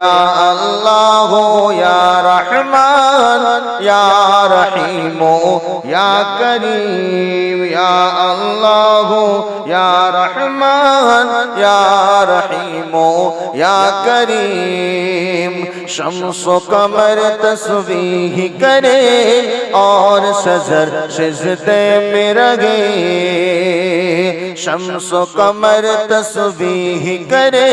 আল্লাহ রহমান ইয়া রহিম ইয়া করিম ইয়া আল্লাহ ইয়া রহমান ইয়া রহিম ইয়া করিম شمس و قمر تسبیح کرے اور سزر سجدے میں رگے شمس و قمر تسبیح کرے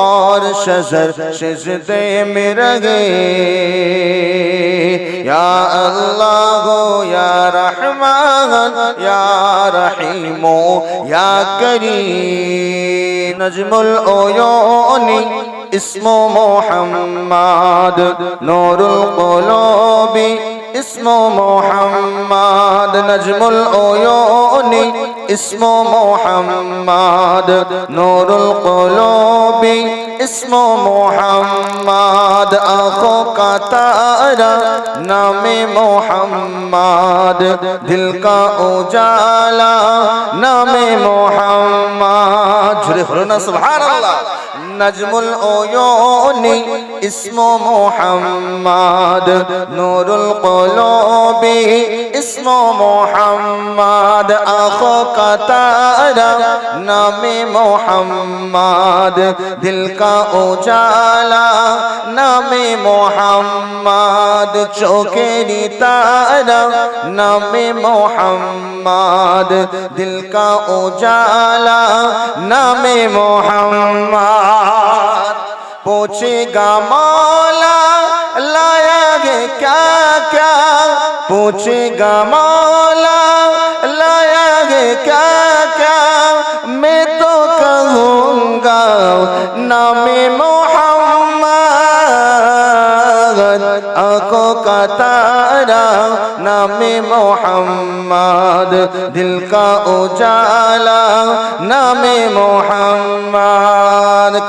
اور شجر سجدے میں رگے ইয়া আল্লাহ গো ইয়া রহমান ইয়া রহিম ইয়া করিম নজমুল ওয়নি اسم محمد نور القلوب اسم محمد نجم العيون اسم محمد نور القلوب اسم محمد أخوك تارا نام محمد دل کا اجالا نام محمد جھرے خلونا سبحان اللہ نجم العيون اسم محمد نور القلوب اسم محمد کا تارا نام محمد دل کا اجالا نام محمد چوکری تارا نام محمد دل کا اجالا نام محمد. पूछेगा मौला लाया है क्या क्या पूछेगा मौला लाया है क्या क्या मैं तो कहूँगा नामे मोहम्मद आंखों का तारा नामे मोहम्मद दिल का उजाला नामे मोहम्मद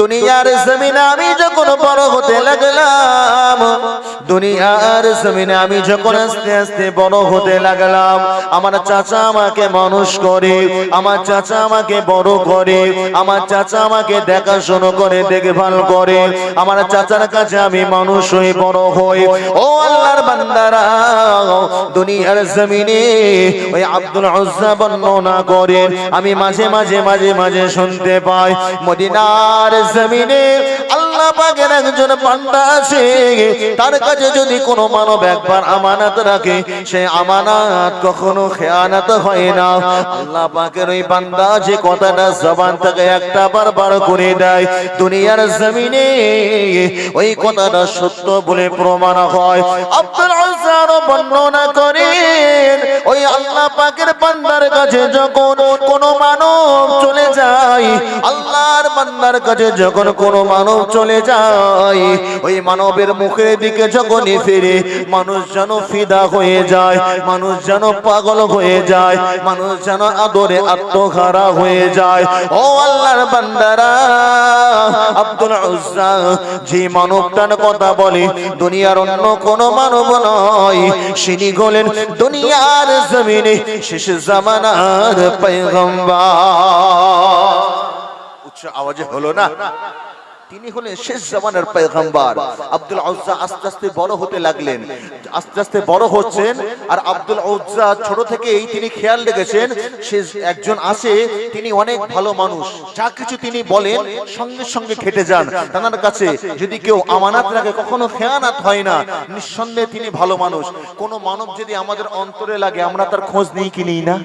দুনিয়ার জমিনে আমি যখন বড় হতে লাগলাম দুনিয়ার জমিনে আমি যখন আস্তে আস্তে বড় হতে লাগলাম আমার চাচা আমাকে মানুষ করে আমার চাচা আমাকে বড় করে আমার চাচা আমাকে দেখাশোনা করে দেখভাল করে আমার চাচার কাছে আমি মানুষ হয়ে বড় হই। ও আল্লাহর বান্দারা দুনিয়ার জমিনে ওই আব্দুল আজ্জা বর্ণনা করেন আমি মাঝে মাঝে মাঝে মাঝে শুনতে পাই মদিনার জমিনে আল্লাহ পাকের একজন বান্দা আছে তার কাছে যদি কোনো মানব একবার আমানত রাখে, সে আমানত কখনো খেয়ানত হয় না। আল্লাহ পাকের ওই বান্দা যে কথাটা জবান থেকে একটা বারবার করে দেয়, দুনিয়ার জমিনে ওই কথাটা সত্য বলে প্রমাণ হয়। আব্দুল আজারও বর্ণনা করেন, ওই আল্লাহ পাকের বান্দার কাছে যখন কোনো মানব চলে যায়, আল্লাহর বান্দার কাছে যখন কোনো মানব চলে যায়। ওই মানবের মুখের দিকে যখনই ফিরে, মানুষ যেন ফিদা হয়ে যায়, মানুষ যেন পাগল হয়ে যায়, মানুষ যেন আদরে আত্মহারা হয়ে যায়। ও আল্লাহর বান্দারা, আব্দুল উজ্জা যে মানবটার কথা বলে, দুনিয়ার অন্য কোনো মানব নয়। সিনি গলেন দুনিয়ার জমিনে, শেষ জামানার পয়গম্বর। উচ্চ আওয়াজে হলো না? তিনি হলেন শেষ জামানার পয়গম্বর। আব্দুল উজ্জা আস্তে আস্তে বড় হতে লাগলেন। আস্তে আস্তে বড় হচ্ছেন আর আব্দুল উজ্জা ছোট থেকেই তিনি খেয়াল রেখেছেন, সে একজন আছে, তিনি অনেক ভালো মানুষ। যা কিছু তিনি বলেন সঙ্গে সঙ্গে খেটে যান। তার কাছে যদি কেউ আমানাত রাখে, কখনো খেয়ানাত হয় না। নিঃসন্দেহে তিনি ভালো মানুষ। কোন মানব যদি আমাদের অন্তরে লাগে, আমরা তার খোঁজ নেই কি নেই না?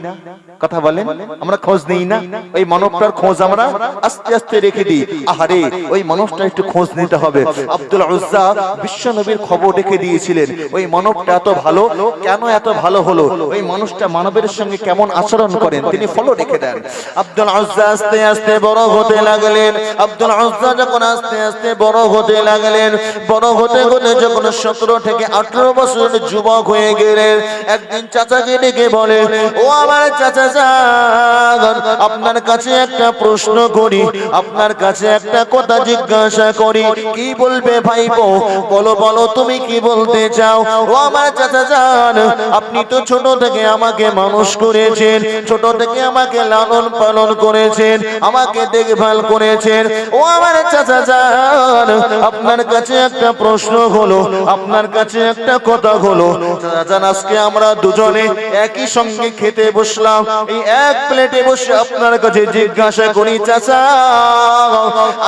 কথা বলেন? আমরা খোঁজ নেই না? ওই মানবটার খোঁজ আমরা আস্তে আস্তে রেখে দিই। আহারে, ওই মানুষটা একটু খোঁজ নিতে হবে। আব্দুল উজ্জা বিশ্ব নবীর খবর রেখে দিয়েছিলেন, ওই মানবটা এত ভালো, কেন এত ভালো হলো? ওই মানুষটা মানবের সঙ্গে কেমন আচরণ করেন? তিনি ফলো রেখে দেন। আব্দুল উজ্জা আস্তে আস্তে বড় হতে লাগলেন। আব্দুল উজ্জা যখন আস্তে আস্তে বড় হতে লাগলেন, বড় হতে হতে যখন সতেরো থেকে আঠারো বছরের যুবক হয়ে গেলেন, একদিন চাচাকে ডেকে বলে, ও আমার চাচা যান আপনার কাছে একটা প্রশ্ন করি, আপনার কাছে একটা কথা জিজ্ঞাসা জিজ্ঞাসা করি, কি বলবে ভাইপো? বলো বলো, তুমি কি বলতে চাও? ও আমার চাচা যান আপনি তো ছোট থেকে আমাকে মানুষ করেছেন, ছোট থেকে আমাকে লালন পালন করেছেন, আমাকে দেখভাল করেছেন। ও আমার চাচা যান আপনার কাছে একটা প্রশ্ন হলো, আপনার কাছে একটা কথা হলো। চাচা আজকে আমরা দুজনে একই সঙ্গে খেতে বসলাম, এই এক প্লেটে বসে আপনার কাছে জিজ্ঞাসা করি, চাচা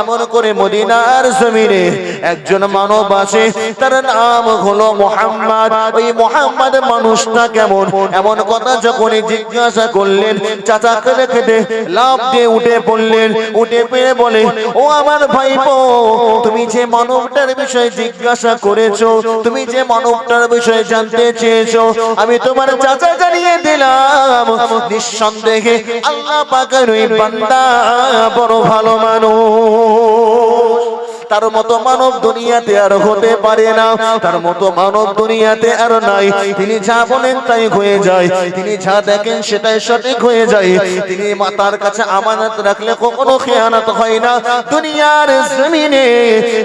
এমন করে মদিনার জমিনে একজন মানব আছে, তার নাম হলো মোহাম্মদ। ওই মোহাম্মদ মানুষটা কেমন? এমন কথা যখনই জিজ্ঞাসা করলেন চাচা খেতে খেতে লাভ দিয়ে উঠে পড়লেন। উঠে পেয়ে বলে, ও আমার ভাইপো, তুমি যে মানবটার বিষয়ে জিজ্ঞাসা করেছ, তুমি যে মানবটার বিষয়ে জানতে চেয়েছো, আমি তোমার চাচা জানিয়ে দিলাম। নিঃসন্দেহে আল্লাহ পাকের ওই বান্দা বড় ভালো মানুষ। তার মতো মানব দুনিয়াতে আর হতে পারে না। তার মতো মানব দুনিয়াতে আর নাই। তিনি যা বলেন তাই হয়ে যায়। তিনি যা দেখেন সেটাই সঠিক হয়ে যায়। তিনি মাতার কাছে আমানত রাখলে কখনো খেয়ানত হয় না। দুনিয়ার জমিনে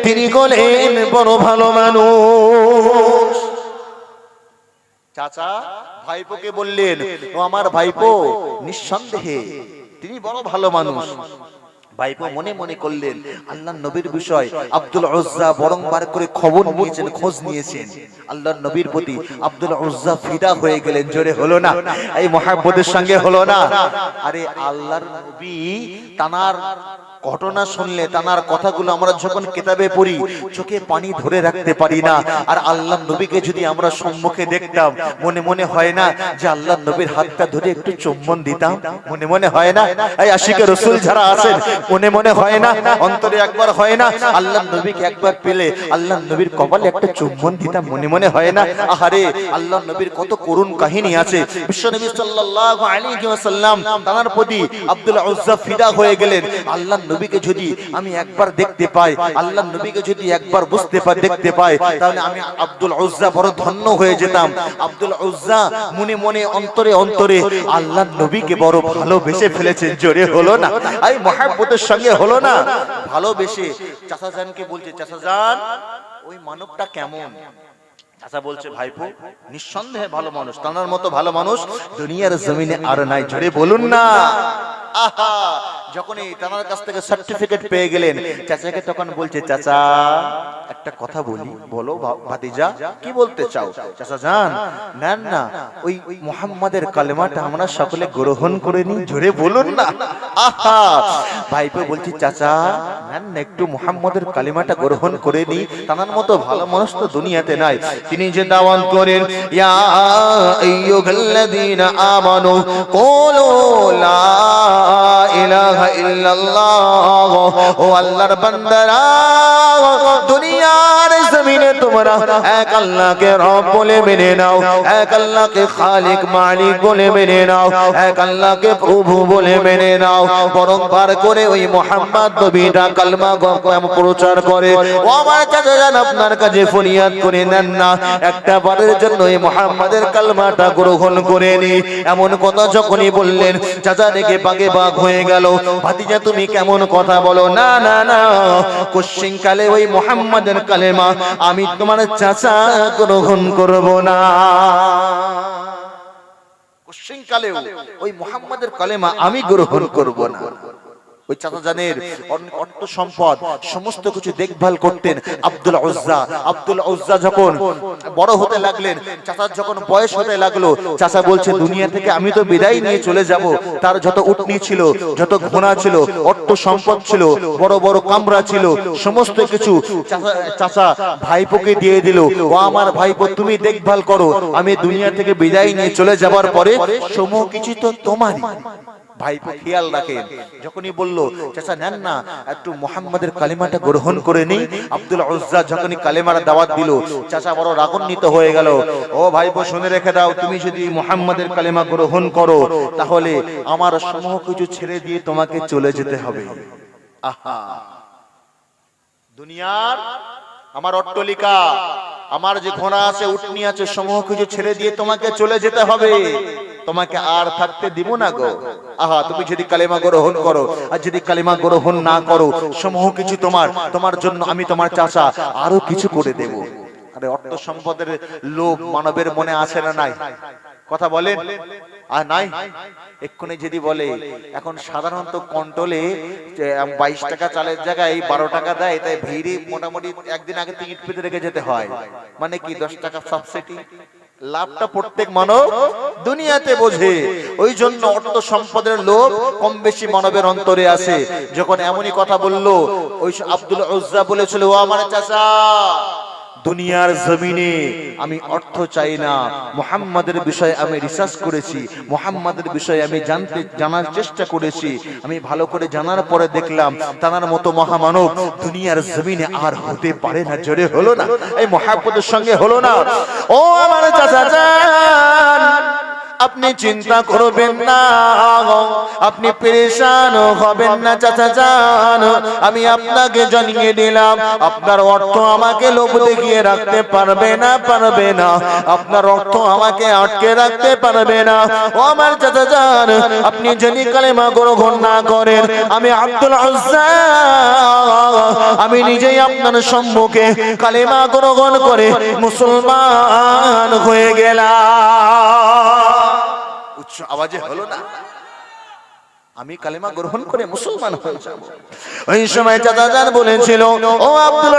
তিনি বলেন, বড় ভালো মানুষ। চাচা, ভাইপোকে বললেন, ও আমার ভাইপো, নিঃসন্দেহে, তিনি বড় ভালো মানুষ। ভাইপো মনে মনে করলেন আল্লাহ নবীর বিষয় আব্দুল উজ্জা বরংবার করে খবর নিয়েছেন খোঁজ নিয়েছেন। আল্লাহ নবীর প্রতি আব্দুল উজ্জা ফিদা হয়ে গেলেন জোরে হলো না? এই মহাব্বতের সঙ্গে হলো না? আরে আল্লাহর নবী তানার ঘটনা শুনলে তানার কথাগুলো আমরা যখন কিতাবে পড়ি, চোখে পানি ধরে রাখতে পারি না। আর আল্লাহ নবীকে যদি আমরা সম্মুখে দেখতাম, মনে মনে হয় না যে আল্লাহ নবীর হাতটা ধরে একটু চুম্বন দিতাম? মনে মনে হয় না? এই আশিকে রসুল যারা আছেন, মনে মনে হয় না? অন্তরে একবার হয় না? আল্লাহ নবীকে একবার পেলে আল্লাহ নবীর কপালে একটা চুম্বন দিতাম, মনে মনে হয় না? আহারে, আল্লাহ নবীর কত করুণ কাহিনী আছে। বিশ্বনবী সাল্লাল্লাহু আলাইহি ওয়াসাল্লাম তার প্রতি আব্দুল উজ্জা ফিদা হয়ে গেলেন। আল্লাহ নবীকে যদি আমি একবার দেখতে পাই, আল্লাহ নবীকে যদি একবার বুঝতে পাই, দেখতে পাই, তাহলে আমি আব্দুল উজ্জা বড় ধন্য হয়ে যেতাম। আব্দুল উজ্জা মনে মনে অন্তরে অন্তরে আল্লাহ নবীকে বড় ভালোবেসে ফেলেছে জোরে হলো না? এই মহাব্বতের সঙ্গে হলো না? ভালোবেসে, চাচা জানকে বলছে, চাচা জান, ওই মানবটা কেমন? চাচা বলছে ভাইপো নিঃসন্দেহে ভালো মানুষ তার মতো ভালো মানুষ দুনিয়ার জমিনে আর নাই জোরে বলুন না। আহা যখন এই তানার কাছ থেকে সার্টিফিকেট পেয়ে গেলেন চাচাকে তখন বলছে চাচা একটা কথা বলি বলো ভাতিজা কি বলতে চাও? চাচা জান নেন না ওই মোহাম্মদের কালেমাটা আমরা সকলে গ্রহণ করে নি জোরে বলুন না। আহা ভাইপো বলছি চাচা নেন না একটু মোহাম্মদের কালিমাটা গ্রহণ করে নি তানার মতো ভালো মানুষ তো দুনিয়াতে নাই তিনি যে দাওয়াত করেন, ইয়া আইয়ুহাল্লাযীনা আমানু, কুলু লা ইলাহা ইল্লাল্লাহ, ও আল্লাহর বান্দারা দুনিয়া তোমরা এক আল্লাহকে রব বলে মেনে নাও, এক আল্লাহকে খালিক মালিক বলে মেনে নাও, এক আল্লাহকে প্রভু বলে মেনে নাও। বরংবার করে ওই মোহাম্মদ নবীটা কালমা প্রচার করে, ও আমার চাচা জান, আপনার কাছে ফরিয়াদ করে নেন না। একটা বারের জন্য এই মোহাম্মদের কালমাটা গ্রহণ করে নি। এমন কথা যখনই বললেন, চাচা রেখে পাকে বাঘ হয়ে গেল। ভাতিজা, তুমি কেমন কথা বলো? না না না। কোশ্চিন কালে ওই মোহাম্মদের কালেমা, আমি তোমার চাচা গ্রহণ করব না। কোশ্চিন কালেও ওই মোহাম্মদের কালেমা আমি গ্রহণ করব না। ওই চাচা জানের অর্থ সম্পদ সমস্ত কিছু দেখভাল করতেন আব্দুল উজ্জা আব্দুল উজ্জা যখন বড় হতে লাগলেন, চাচার যখন বয়স হতে লাগল, চাচা বলছে, দুনিয়া থেকে আমি তো বিদায় নিয়ে চলে যাব। তার যত উটনি ছিল, যত ঘোড়া ছিল অর্থ সম্পদ ছিল, বড় বড় কামরা ছিল, সমস্ত কিছু চাচা- চাচা ভাইপোকে দিয়ে দিল। ও আমার ভাইপো, তুমি দেখভাল করো। আমি দুনিয়া থেকে বিদায় নিয়ে চলে যাবার পরে সমূহ কিছু তো তোমারই। ভাইপো খেয়াল রাখেন। যখনই বলল চাচা নেন না একটু মোহাম্মদের কালিমাটা গ্রহণ করে নেই। আব্দুল উজ্জা যখনই কালিমার দাওয়াত দিল চাচা বড় রাগান্বিত হয়ে গেল। ও ভাইপো শুনে রেখে দাও তুমি যদি মোহাম্মদের কালিমা গ্রহণ করো তাহলে আমার সমূহ কিছু ছেড়ে দিয়ে তোমাকে চলে যেতে হবে। আহা। দুনিয়ার আমার অট্টলিকা, আমার যে ঘোড়া আছে উটনি আছে, সমূহ কিছু ছেড়ে দিয়ে তোমাকে চলে যেতে হবে। তোমাকে আর থাকতে দিব না গো। আহা, তুমি যদি কালেমা গ্রহণ করো, আর যদি কালেমা গ্রহণ না করো, সমূহ কিছু তোমার তোমার জন্য আমি তোমার চাচা আরও কিছু করে দেব। আরে, অর্থ সম্পদের লোভ মানবের মনে আছে না নাই? কথা বলেন আর নাই এক্ষুনি যদি বলে এখন সাধারণত কন্ট্রোলে বাইশ টাকা চালের জায়গায় বারো টাকা দেয় তাই ভিড়ে মোটামুটি একদিন আগে টিকিট পেতে রেখে যেতে হয়। মানে কি দশ টাকা সাবসিডি লাভটা প্রত্যেক মানব দুনিয়াতে বোঝে। ওই জন্য অর্থ সম্পদের লোভ কম বেশি মানবের অন্তরে আছে যখন এমনই কথা বলল ওই আব্দুল বলেছিল ও আমার চাচা দুনিয়ার জমিনে আমি অর্থ চাই না। মোহাম্মদের বিষয়ে আমি রিসার্চ করেছি। মোহাম্মদের বিষয়ে আমি জানতে, জানার চেষ্টা করেছি। আমি ভালো করে জানার পরে দেখলাম তানার মতো মহামানব দুনিয়ার জমিনে আর হতে পারে না, জোরে হলো না? এই মহাপদের সঙ্গে হলো না? ও আমার চাচা আপনি চিন্তা করবেন না। আপনি পেরেশান হবেন না চাচা যান। আমি আপনাকে জানিয়ে দিলাম। আপনার অর্থ আমাকে লোভ দেখিয়ে রাখতে পারবে না পারবে না। আপনার অর্থ আমাকে আটকে রাখতে পারবে না। ও আমার চাচা যান আপনি যদি কালেমা গ্রহণ না করেন আমি আব্দুল আমি নিজেই আপনার সম্মুখে কালেমা গ্রহণ করে মুসলমান হয়ে গেলাম। আওয়াজে হলো না। আমি কালেমা গ্রহণ করে মুসলমান হয়ে যাব। ওই সময় চাচাজান বলেছিল, ও আব্দুল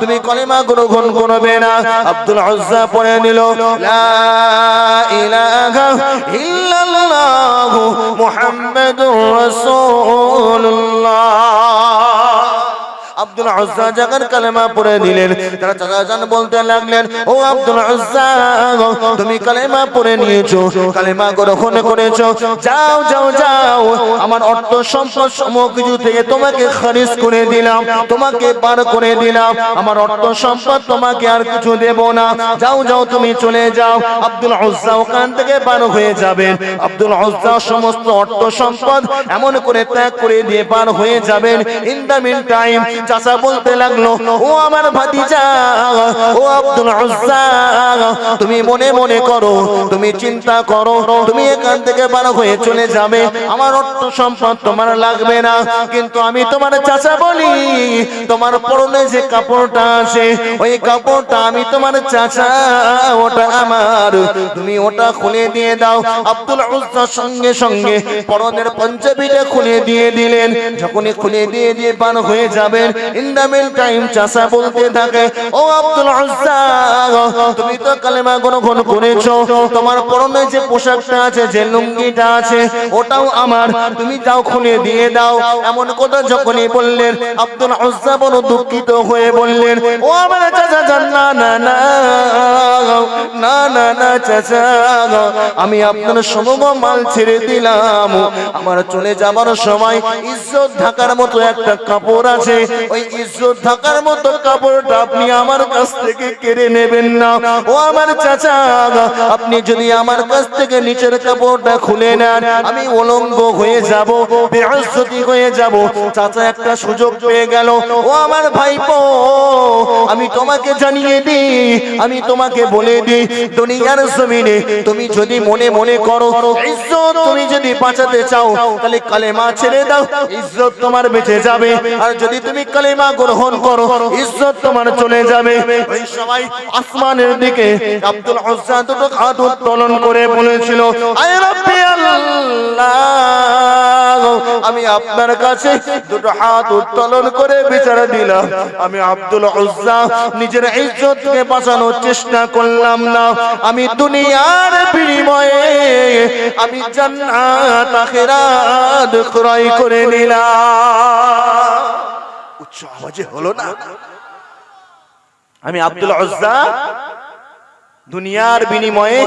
তুমি কালেমা গ্রহণ করবে না। আব্দুল উজ্জা পড়ে নিল, লা ইলাহা ইল্লাল্লাহ আব্দুল উজ্জা যখন কালেমা পড়ে দিলেন তারা চাচাজান বলতে লাগলেন, ও আব্দুল উজ্জা তুমি কালেমা পড়ে নিয়েছো, কালেমা গ্রহণ করেছ, যাও যাও যাও, আমার অর্থ সম্পদ সমূহ কিছু থেকে তোমাকে খারিজ করে দিলাম, তোমাকে পার করে দিলাম, আমার অর্থ সম্পদ তোমাকে আর কিছু দেব না, যাও যাও, তুমি চলে যাও। আব্দুল উজ্জা ওখান থেকে পার হয়ে যাবেন। আব্দুল উজ্জা সমস্ত অর্থ সম্পদ এমন করে ত্যাগ করে দিয়ে পার হয়ে যাবেন। ইন দ্য মিন টাইম চাচা বলতে লাগল, ও আমার ভাতিজা, ও আব্দুল উজ্জা, তুমি মনে মনে করো, তুমি চিন্তা করো, তুমি এখান থেকে বার হয়ে চলে যাবে। আমার অর্থ সম্পদ তোমার লাগবে না। কিন্তু আমি তোমার চাচা বলি, তোমার পরনে যে কাপড়টা আছে ওই কাপড়টা আমি তোমার চাচা, ওটা আমার। তুমি ওটা খুলে দিয়ে দাও। আব্দুল উজ্জা সঙ্গে সঙ্গে পরনের পঞ্জাবিটা খুলে দিয়ে দিলেন। যখনই খুলে দিয়ে দিয়ে পান হয়ে যাবেন ইন দ্য মিন টাইম চাচা বলতে থাকে, ও আব্দুল উজ্জা তুমি তো কালেমা গ্রহণ করেছ। তোমার পরনে যে পোশাকটা আছে, যে লুঙ্গিটা আছে, ওটাও আমার। তুমি যাও, খুলে দিয়ে দাও। এমন কথা যখনই বললেন, আব্দুল উজ্জা বড় দুঃখিত হয়ে বললেন, ও আমার চাচা, যান, না না না না না না, চাচা, আমি আপনার সমগ মাল ছেড়ে দিলাম। আমার চলে যাবার সময় ইজ্জত ঢাকার মতো একটা কাপড় আছে ওই ইজ্জত ঢাকার মতো কাপড়টা আপনি আমার কাছ থেকে কেড়ে নেবেন না। ও আমার চাচা, আপনি যদি আমার কাছ থেকে নিচের কাপড়টা খুলে নেন, আমি উলঙ্গ হয়ে যাব বেহস্তি হয়ে যাব। চাচা, একটা সুযোগ পেয়ে গেল। ও আমার ভাইপো, আমি তোমাকে জানিয়ে দিই, আমি তোমাকে বলে দিই, দুনিয়ার জমিনে তুমি যদি মনে মনে করো, ইজ্জত তুমি যদি বাঁচাতে চাও, তাহলে কালেমা ছেড়ে দাও, ইজ্জত তোমার বেঁচে যাবে। আর যদি তুমি কালেমা গ্রহণ করো ইজ্জত তোমার চলে যাবে। ওই সময় আসমানের দিকে আব্দুল উজ্জা দুটো হাত উত্তোলন করে বলেছিল আয় রাব্বি আল্লাহ আমি আপনার কাছে দুটো হাত উত্তোলন করে বিচার দিলাম। আমি আব্দুল উজ্জা নিজের ইজ্জতকে বাঁচানোর চেষ্টা করলাম না। আমি দুনিয়ার বিনিময়ে আমি জান্নাত আখিরাত ক্রয় করে নিলাম। আওয়াজে হলো না। আমি আব্দুল উজ্জা দুনিয়ার বিনিময়ে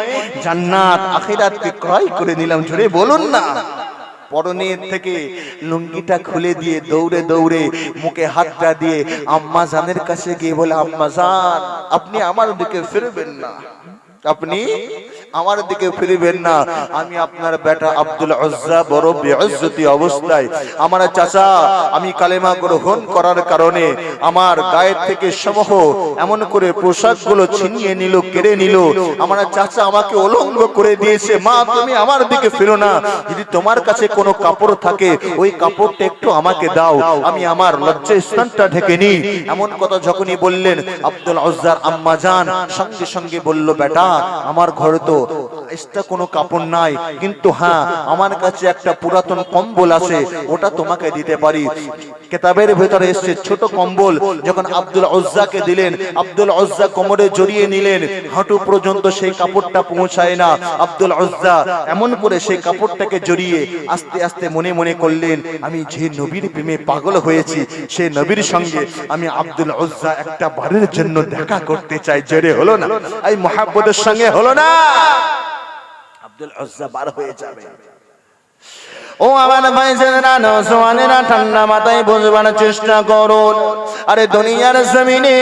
জান্নাত আখিরাতকে ক্রয় করে নিলাম জোরে বলুন না। পরনের থেকে লুঙ্গিটা খুলে দিয়ে দৌড়ে দৌড়ে মুখে হাতটা দিয়ে আম্মা জানের কাছে গিয়ে বলে আম্মা জান আপনি আমার দিকে ফিরবেন না। আপনি আমার দিকে ফিরবেন না। আমি আপনার বেটা আব্দুল উজ্জা বড় বেইজ্জতি অবস্থায়। আমার চাচা, আমি কালেমা গ্রহণ করার কারণে আমার গায়ের থেকে সমূহ এমন করে পোশাকগুলো ছিনিয়ে নিল, কেড়ে নিল। আমার চাচা আমাকে অলঙ্গ করে দিয়েছে, মা, তুমি আমার দিকে ফিরো না। যদি তোমার কাছে কোনো কাপড় থাকে, ওই কাপড়টা একটু আমাকে দাও। আমি আমার লজ্জা স্থানটা ঢেকে নিই। এমন কথা যখনই বললেন আব্দুল উজ্জার আম্মা জান, সঙ্গে সঙ্গে বলল, বেটা, আমার ঘরে তো এক্সট্রা কোনো কাপড় নাই। কিন্তু হ্যাঁ আমার কাছে একটা পুরাতন কম্বল আছে, ওটা তোমাকে দিতে পারি। কেতাবের ভেতরে এসছে ছোট কম্বল, যখন আব্দুল উজ্জাকে দিলেন, আব্দুল উজ্জা কোমরে জড়িয়ে নিলেন, হাঁটু পর্যন্ত সেই কাপড়টা পৌঁছায় না। আব্দুল উজ্জা এমন করে সেই কাপড়টাকে জড়িয়ে আস্তে আস্তে মনে মনে করলেন, আমি যে নবীর প্রেমে পাগল হয়েছি সেই নবীর সঙ্গে আমি আব্দুল উজ্জা একটা বারের জন্য দেখা করতে চাই। জেরে হলো না? এই মহাব্বতের সঙ্গে হলো না? আব্দুল উজ্জা বার হয়ে যাবে। ও আমার ভাই ছেলেরা নৌসওয়ানেরা ঠান্ডা মাথায় বুঝবার চেষ্টা করুন। আরে দুনিয়ার জমিনে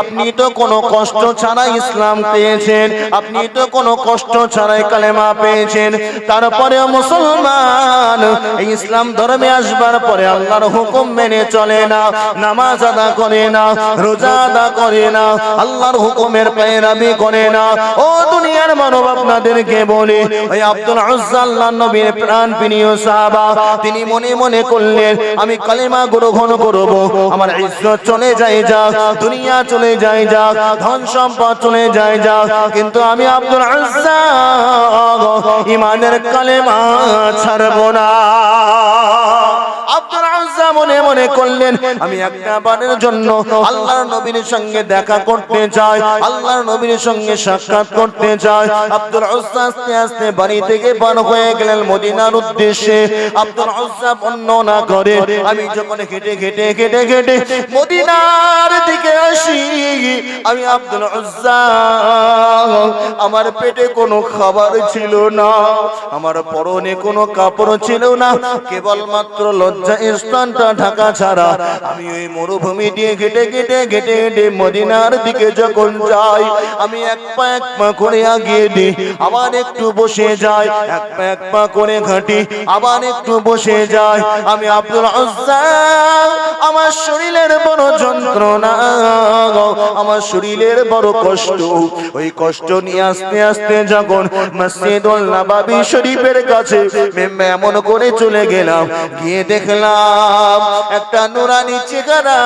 আপনি তো কোনো কষ্ট ছাড়া ইসলাম পেয়েছেন, আপনি তো কোনো কষ্ট ছাড়াই কালেমা পেয়েছেন। তারপরে মুসলমান ইসলাম ধর্মে আসবার পরে আল্লাহর হুকুম মেনে চলে না, নামাজ আদা করে না, রোজা আদা করে না, আল্লাহর হুকুমের পেরাবি করে না। ও দুনিয়ার মানব আপনাদেরকে বলি, ওই আব্দুল আল্লাহ নবীর প্রাণ প্রিয় সাহাবা, তিনি মনে মনে করলেন, আমি কালেমা গ্রহণ করব, আমার ইজ্জত চলে যায় যাক, দুনিয়া চলে যায় যাক, ধন সম্পদ চলে যায় যাক, কিন্তু আমি আব্দুল আজ্জাক ইমানের কালেমা ছাড়ব না। আব্দুল মনে মনে করলেন, আমি একটা বারের জন্য আল্লাহর নবীর সঙ্গে দেখা করতে চাই, আল্লাহর নবীর সঙ্গে সাক্ষাৎ করতে চাই। আব্দুল উজ্জা আস্তে আস্তে বাড়ি থেকে বার হয়ে গেলেন মদিনার উদ্দেশ্যে। আব্দুল উজ্জা বর্ণনা করে আমি যখন হেঁটে হেঁটে হেঁটে হেঁটে মদিনার দিকে আসি, আমি আব্দুল উজ্জা আমার পেটে কোনো খাবার ছিল না, আমার পরনে কোনো কাপড় ছিল না, কেবলমাত্র লজ্জা স্থানটা ঢাকা ছাড়া। আমি ওই মরুভূমি দিয়ে ঘেটে ঘেটে ঘেটে ঘেটে মদিনার দিকে যখন যাই, আমি এক পা এক পা করে আগিয়ে দিই, আবার একটু বসে যাই, এক পা এক পা করে ঘাঁটি, আবার একটু বসে যাই। আমি আব্দুল আমার শরীরের বড় যন্ত্রণা আমার শরীরের বড় কষ্ট। ওই কষ্ট নিয়ে আস্তে আস্তে যখন মসজিদুল নবাবী শরীফের কাছে এমন করে চলে গেলাম, গিয়ে দেখলাম একটা নুরানি চেহারা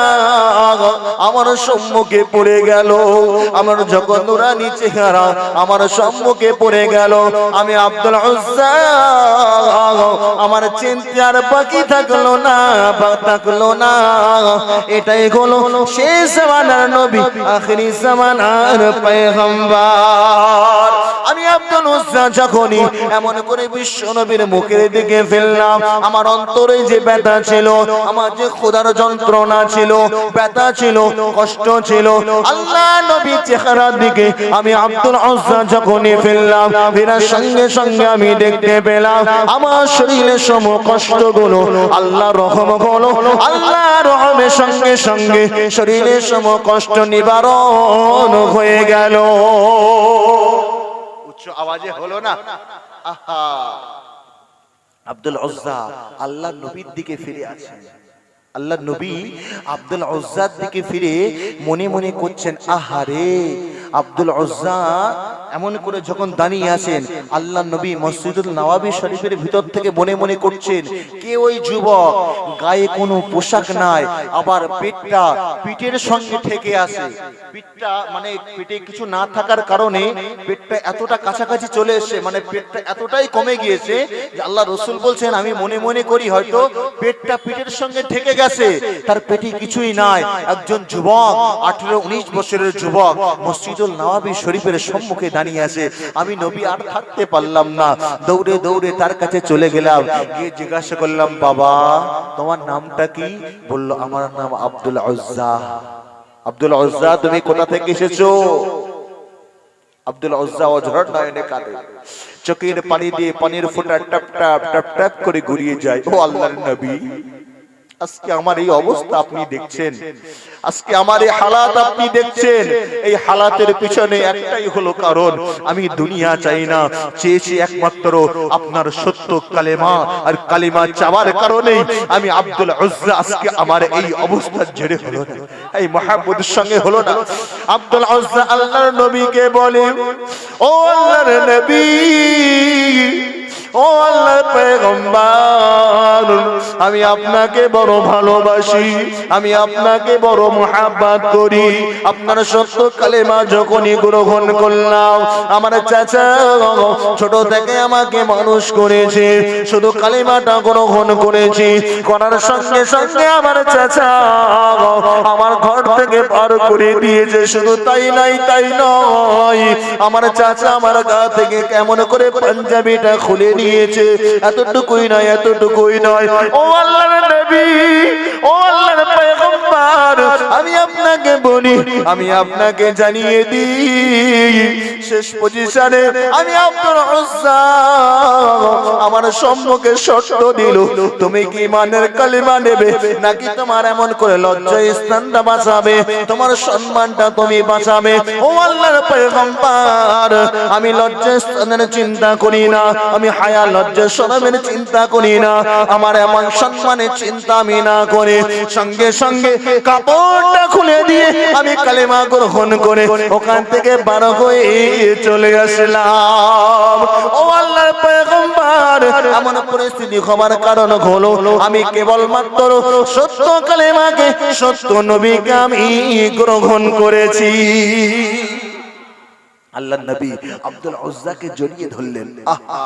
আমার সম্মুখে পড়ে গেল। আমার যখন নুরানি চেহারা আমার সম্মুখে পড়ে গেল, আমি আব্দুল উজ্জা আমার চিন্তা আর বাকি থাকল না থাকল না এটাই হলো শেষ জামানার নবী, আখরি জামানার পয়গম্বর। আমি আব্দুল উজ্জা যখনই এমন করে বিশ্ব নবীর মুখের দিকে ফেললাম, আমার অন্তরে যে ব্যথা ছিল, আমার যে খোদার যন্ত্রণা ছিল, ব্যথা ছিল, কষ্ট ছিল, আল্লাহ নবী চেহারার দিকে আমি আব্দুল উজ্জা যখনই ফেললাম ফেরার সঙ্গে সঙ্গে আমি দেখতে পেলাম, আমার শরীরের সম কষ্টগুলো আল্লাহ রহম হলো আল্লাহ রহমের সঙ্গে সঙ্গে শরীরের সম কষ্ট নিবারণ হয়ে গেল। আওয়াজে হলো না। আহা। আব্দুল আল্লাহ নবীর দিকে ফিরে আছেন আল্লাহ নবী আব্দুল উজ্জার দিকে ফিরে মনে মনে করছেন আহারে আব্দুল উজ্জা এমন করে যখন দাঁড়িয়ে আছেন আল্লাহ নবী মসজিদুল নওয়াবী শরীফের ভিতর থেকে মনে মনে করছেন কে ওই যুবক? গায়ে কোনো পোশাক নাই আবার পেটটা পিঠের সঙ্গে ঠেকে আছে। পিঠটা মানে পেটে কিছু না থাকার কারণে পেটটা এতটা কাছাকাছি চলে এসেছে মানে পেটটা এতটাই কমে গিয়েছে যে আল্লাহ রসুল বলছেন আমি মনে মনে করি হয়তো পেটটা পিঠের সঙ্গে ঠেকে গেছে তার পেটে কিছুই নাই। একজন যুবক, আঠেরো, উনিশ বছরের যুবক, মসজিদুল নওয়াবী শরীফের সম্মুখে দাঁড়িয়ে আছে। আমি নবী আর থাকতে পারলাম না। দৌড়ে দৌড়ে তার কাছে চলে গেলাম। গিয়ে জিজ্ঞাসা করলাম, বাবা, তোমার নামটা কি? বলল, আমার নাম আব্দুল উজ্জা আব্দুল উজ্জা তুমি কোথা থেকে এসেছ? আব্দুল উজ্জা অঝর নয়নে কাঁদে। চোখের পানি দিয়ে পানির ফোঁটা টপ টপ টপ টপ করে ঘুরিয়ে যায়। ও আল্লাহর নবী আজকে আমার এই অবস্থা আপনি দেখছেন। আজকে আমার এই হালাত আপনি দেখছেন। এই হালাতের পিছনে একটাই হলো কারণ, আমি দুনিয়া চাই না। চেয়েছি একমাত্র আপনার সত্য কালেমা। আর কালিমা চাওয়ার কারণেই আমি আব্দুল আজকে আমার এই অবস্থা জেরে হলো না। এই মোহাম্মদের সঙ্গে হলো না। আব্দুল উজ্জা আল্লাহর নবীকে বলে, ও আল্লাহর নবী ও আল্লাহর পয়গম্বর আমি আপনাকে বড় ভালোবাসি, আমি আপনাকে বড় মোহাব্বত করি। আপনার সত্য কালেমা যখনই গ্রহণ করলাম, আমার চাচা ছোট থেকে আমাকে মানুষ করেছে, শুধু কালেমাটা গ্রহণ করেছি। করার সঙ্গে সঙ্গে আমার চাচা আমার ঘর থেকে পার করে দিয়েছে, শুধু তাই নাই, তাই নয়। আমার চাচা আমার গা থেকে কেমন করে পাঞ্জাবিটা খুলে নিয়েছে এতটুকুই নয় এতটুকুই নয়। ও আল্লাহর নবী, ও আমি আপনাকে বলি, আমি আপনাকে জানিয়ে দিই, শেষ পজিশনে আমি আপনার আমার সম্মুখে শর্ত দিল। তুমি কি মানের কালিমা নেবে? নাকি তোমার এমন করে লজ্জা স্থানটা বাঁচাবে? তোমার সম্মানটা তুমি বাঁচাবে? ও আল্লাহর পয়গম্বর, আমি লজ্জা স্থানের চিন্তা করি না। আমি হায়া লজ্জা শরমের চিন্তা করি না। আমার এমন সম্মানের চিন্তা আমি না করে। সঙ্গে সঙ্গে কাপড়টা খুলে দিয়ে আমি কালেমা গ্রহণ করে ওখান থেকে বার হয়ে চলে আসলাম। ও আল্লাহর পয়গম্বর এমন পরিস্থিতি হবার কারণ হলো আমি কেবলমাত্র সত্য কালেমাকে সত্য নবীকে আমি গ্রহণ করেছি। আল্লাহ নবী আব্দুল উজ্জাকে জড়িয়ে ধরলেন। আহা,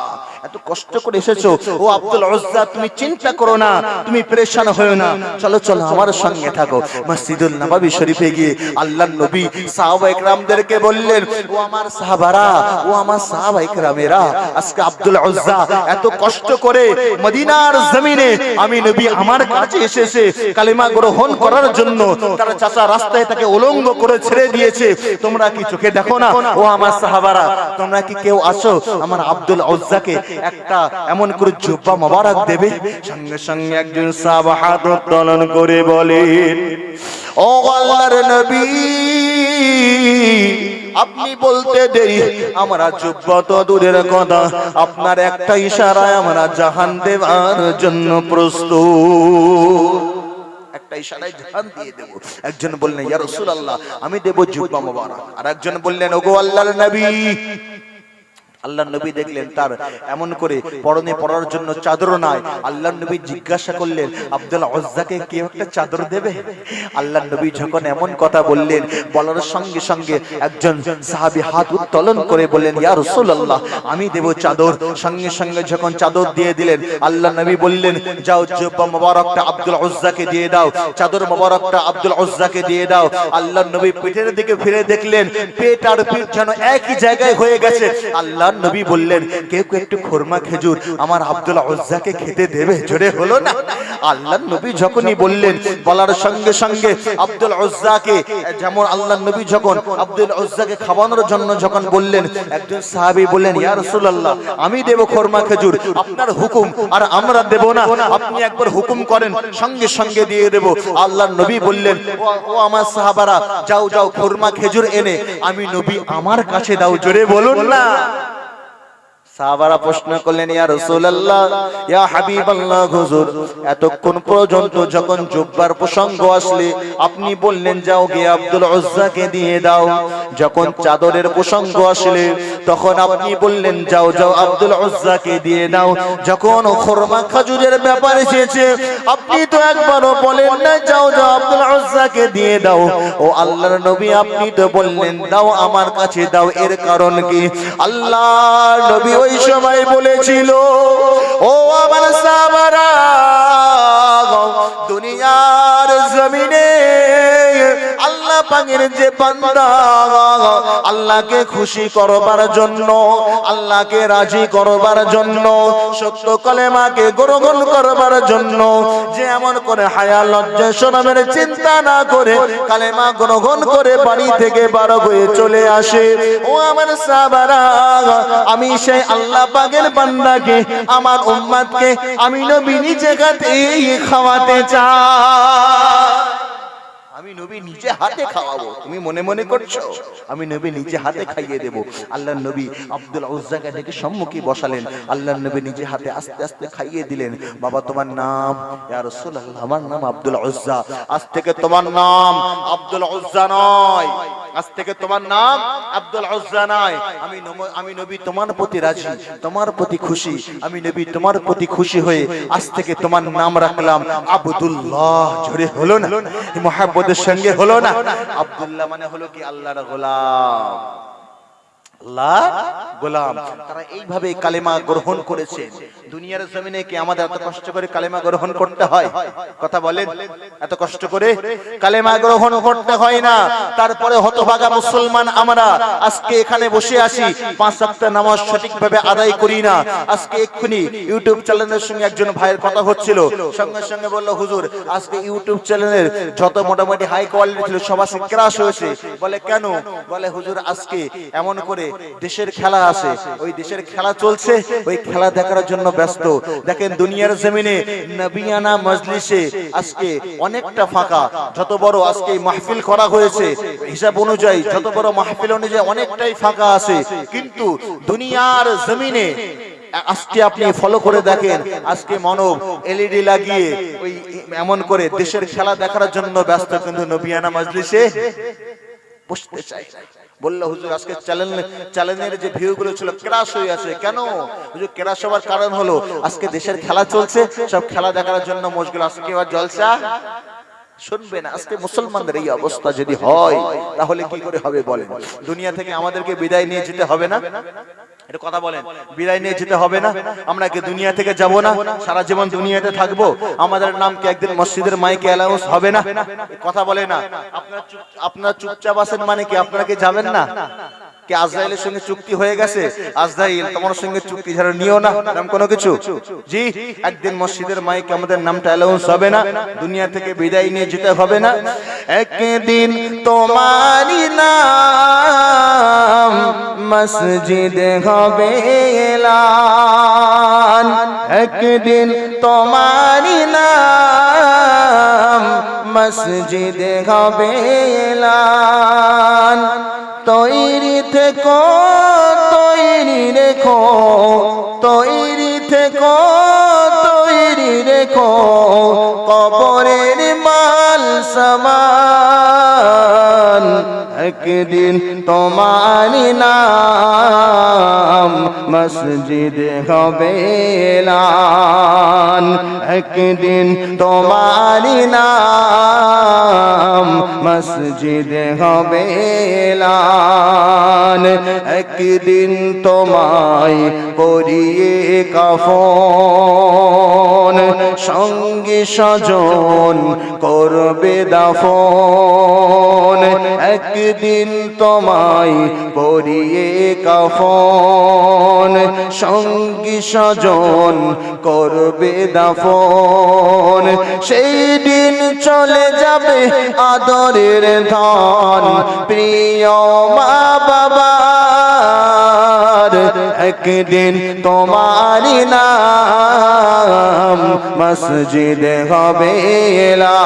এত কষ্ট করে এসেছ। ও আব্দুল উজ্জা, তুমি চিন্তা করো না, তুমি পরেশান হয়ো না। চলো চলো, আমার সঙ্গে থাকো। মসজিদুল নববী শরীফে গিয়ে আল্লাহ নবী সাহাবা ইকরামদেরকে বললেন, ও আমার সাহাবারা, ও আমার সাহাবা ইকরামেরা আজকে আব্দুল উজ্জা এত কষ্ট করে মদিনার জমিনে আমি নবী আমার কাছে এসেছে, কালিমা গ্রহণ করার জন্য। তার চাচা রাস্তায় তাকে উলঙ্গ করে ছেড়ে দিয়েছে। তোমরা কি চোখে দেখো না? ও আমার সাহাবারা, তোমরা কি কেউ আসো আমার আব্দুল উজ্জাকে একটা এমন করে জুব্বা মোবারক দেবে? সঙ্গে সঙ্গে একজন সাহাবা হাত উত্তোলন করে বলেন ও আল্লাহর নবী, আপনি বলতে দেরি, আমরা তো দূরের কথা। আপনার একটা ইশারায় আমরা জাহান দেওয়ার জন্য প্রস্তুত। একটা ইশারায় জাহান দিয়ে দেব। একজন বললেন ইয়া রাসূলুল্লাহ আমি দেব জুব্বা মোবারক। আর একজন বললেন ওগো আল্লাহর নবী। আল্লাহ নবী দেখলেন তার এমন করে পরনে পড়ার জন্য চাদর নাই। আল্লাহ নবী জিজ্ঞাসা করলেন, আব্দুল উজ্জাকে কেউ একটা চাদর দেবে? আল্লাহ নবী যখন এমন কথা বললেন, বলার সঙ্গে সঙ্গে একজন সাহাবী হাত উত্তোলন করে বললেন, ইয়া রাসূলুল্লাহ, আমি দেব চাদর। সঙ্গে সঙ্গে যখন চাদর দিয়ে দিলেন আল্লাহ নবী বললেন, যাও জুব্বা মোবারকটা আব্দুল উজ্জাকে দিয়ে দাও, চাদর মোবারকটা আব্দুল উজ্জাকে দিয়ে দাও। আল্লাহ নবী পিঠের দিকে ফিরে দেখলেন, পেট আর পিঠ যেন একই জায়গায় হয়ে গেছে। আল্লাহ নবী বললেন, কেউ কেউ একটু খোরমা খেজুর আমার আব্দুল উজ্জাকে খেতে দেবে, জোরে হলো না? আল্লাহ নবী যখনই বললেন, বলার সঙ্গে সঙ্গে আব্দুল উজ্জাকে যেমন আল্লাহ নবী যখন আব্দুল উজ্জাকে খাওয়ানোর জন্য যখন বললেন, একজন সাহাবী বললেন, ইয়া রাসূলুল্লাহ, আমি দেব খোরমা খেজুর, আপনার হুকুম, আর আমরা দেব না, আপনি একবার হুকুম করেন, সঙ্গে সঙ্গে দিয়ে দেব। আল্লাহ নবী বললেন ও আমার সাহাবারা, যাও যাও, খোরমা খেজুর এনে, আমি নবী আমার কাছে দাও, জোরে বলুন না। সাহাবারা প্রশ্ন করলেন, ইয়া রাসূলুল্লাহ, ইয়া হাবিবাল্লাহ, হুজুর, এতক্ষণ পর্যন্ত যখন জুব্বার প্রসঙ্গ আসলে আপনি বললেন, যাও গিয়ে আব্দুল উজ্জাকে দিয়ে দাও। যখন চাদরের প্রসঙ্গ আসলে, তখন আপনি বললেন, যাও যাও আব্দুল উজ্জাকে দিয়ে দাও। যখন খরমা খাজুরের ব্যাপার এসেছে, আপনি তো একবারও বলেন না যাও যাও আব্দুল উজ্জাকে দিয়ে দাও। ও আল্লাহর নবী, আপনি তো বললেন, দাও আমার কাছে, দাও। এর কারণ কি? আল্লাহ নবী ওই সময় বলেছিল ও আমার সাবারা দুনিয়ার জমিনে পাকের যে বান্দা। আল্লাহকে খুশি করবার জন্য, আল্লাহকে রাজি করবার জন্য, সত্য কলেমাকে গ্রহণ করবার জন্য, যে এমন করে হায়া লজ্জা শরমের চিন্তা না করে কালেমা গ্রহণ করে বাড়ি থেকে বার হয়ে চলে আসে। ও আমার সাবারা আমি সেই আল্লাহ পাকের বান্দাকে, আমার উম্মাদকে আমি নবী নিজে হাতেই খাওয়াতে চাই। আমি নবী নিজে হাতে খাওয়াবো। তুমি মনে মনে করছ, আমি নবী নিজে হাতে খাইয়ে দেব। আল্লাহ নবী আব্দুল উজ্জাকে ডেকে সম্মুখে বসালেন। আল্লাহ নবী নিজে হাতে আস্তে আস্তে খাইয়ে দিলেন। বাবা, তোমার নাম? ইয়া রাসূলুল্লাহ, আমার নাম আব্দুল উজ্জা আজ থেকে তোমার নাম আব্দুল উজ্জা নয়। আজ থেকে তোমার নাম আব্দুল উজ্জা নয়। আমি আমি নবী তোমার প্রতি রাজি, তোমার প্রতি খুশি। আমি নবী তোমার প্রতি খুশি হয়ে আজ থেকে তোমার নাম রাখলাম। আব্দুল্লাহ, জোরে হলো না সঙ্গে হলো না? আব্দুল্লাহ মানে হলো কি আল্লাহর গোলাম। এইভাবে কালেমা গ্রহণ করেছে। দুনিয়ার কালেমা গ্রহণ করতে হয়? কথা এত কষ্ট করে গ্রহণ করতে হয় না। তারপরে হতভাগা মুসলমান আমরা আজকে এখানে বসে আসি পাঁচ সপ্তাহ নামাজ সঠিকভাবে আদায় করি না। আজকে এক্ষুনি ইউটিউব চ্যানেলের সঙ্গে একজন ভাইয়ের কথা হচ্ছিল। সঙ্গে সঙ্গে বলল, হুজুর, আজকে ইউটিউব চ্যানেলের যত মোটামুটি হাই কোয়ালিটি ছিল, সবার ক্রাশ হয়েছে। বলে, কেন? বলে, হুজুর, আজকে এমন করে দেশের খেলা আছে, ওই দেশের খেলা চলছে, ওই খেলা দেখার জন্য ব্যস্ত। দেখেন দুনিয়ার জমিনে নবিয়ানা মজলিসে আজকে অনেকটা ফাঁকা। যত বড় আজকে মাহফিল করা হয়েছে, হিসাব অনুযায়ী যত বড় মাহফিল অনুযায়ী অনেকটাই ফাঁকা আছে। কিন্তু দুনিয়ার জমিনে আজকে আপনি ফলো করে দেখেন, আজকে মানব এলইডি লাগিয়ে ওই এমন করে দেশের খেলা দেখার জন্য ব্যস্ত কিন্তু নবিয়ানা মজলিসে। বসতে চাই বলল, হুজুর, আজকে চ্যানেল চ্যানেলের যে ভিউ গুলো ছিল, ক্রাশ হয়ে আছে। কেন? হুজুর, ক্রাশ হওয়ার কারণ হলো, আজকে দেশের খেলা চলছে, সব খেলা দেখার জন্য মশগুল, আজকে এবার জলসা? শুনবে না, আজকে মুসলমানদের এই অবস্থা যদি হয়, তাহলে কি করে হবে বলেন? দুনিয়া থেকে আমাদেরকে বিদায় নিয়ে যেতে হবে না? এটা কথা বলেন। বিদায় নিয়ে যেতে হবে না? আমরা কি দুনিয়া থেকে যাব না? সারা জীবন দুনিয়াতে থাকব? আমাদের নাম কি একদিন মসজিদের মাইকে অ্যালাউন্স হবে না? কথা বলে না। আপনার আপনার চুপচাপ আছেন মানে কি আপনারা কি যাবেন না? কি আজরাইলের সঙ্গে চুক্তি হয়ে গেছে? আজরাইল, তোমার সঙ্গে চুক্তি ছাড়া নিও না নাম কোনো কিছু? জি, একদিন মসজিদের মাইক আমাদের নামটা অ্যালাউন্স হবে না, দুনিয়া থেকে বিদায় নিয়ে যেতে হবে না। একদিন তোমারই নাম মসজিদ হবে এলান। একদিন তোমারই নাম মসজিদ হবে এলান। তৈরি থেকো তৈরি রেখো তৈরি থেকো তৈরি রেখো কবরের মাল সমান একদিন তোমারি নাম মসজিদ হবে একদিন তোমারি নাম মসজিদ হবে একদিন তোমায় পরিয়ে কাফন। সঙ্গে সজন করবে দাফন। একদিন তোমায় পরিয়ে কাফন। সঙ্গী সজন করবে দাফন। সেই দিন চলে যাবে আদরের ধন, প্রিয় মা বাবার একদিন তোমারি নাম মসজিদ হবে এলা